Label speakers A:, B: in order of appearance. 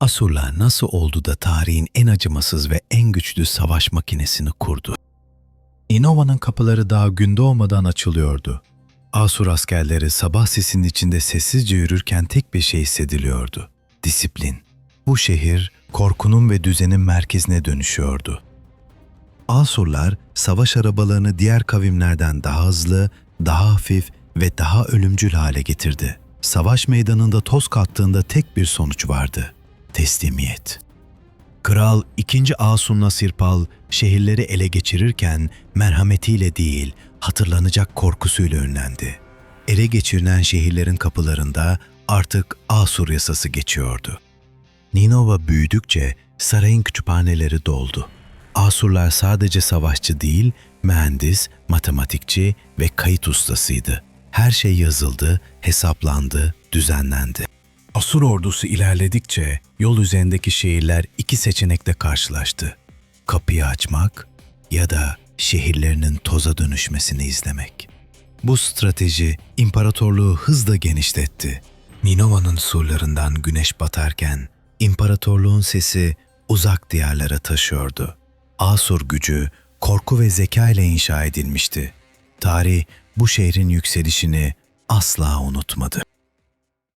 A: Asurlar nasıl oldu da tarihin en acımasız ve en güçlü savaş makinesini kurdu? İnova'nın kapıları daha gün doğmadan açılıyordu. Asur askerleri sabah sesinin içinde sessizce yürürken tek bir şey hissediliyordu. Disiplin. Bu şehir korkunun ve düzenin merkezine dönüşüyordu. Asurlar savaş arabalarını diğer kavimlerden daha hızlı, daha hafif ve daha ölümcül hale getirdi. Savaş meydanında toz kattığında tek bir sonuç vardı. Teslimiyet. Kral 2. Asun Nasirpal şehirleri ele geçirirken merhametiyle değil, hatırlanacak korkusuyla önlendi. Ele geçirilen şehirlerin kapılarında artık Asur yasası geçiyordu. Ninova büyüdükçe sarayın kütüphaneleri doldu. Asurlar sadece savaşçı değil, mühendis, matematikçi ve kayıt ustasıydı. Her şey yazıldı, hesaplandı, düzenlendi. Asur ordusu ilerledikçe yol üzerindeki şehirler iki seçenekle karşılaştı. Kapıyı açmak ya da şehirlerinin toza dönüşmesini izlemek. Bu strateji imparatorluğu hızla genişletti. Ninova'nın surlarından güneş batarken imparatorluğun sesi uzak diyarlara taşıyordu. Asur gücü korku ve zeka ile inşa edilmişti. Tarih bu şehrin yükselişini asla unutmadı.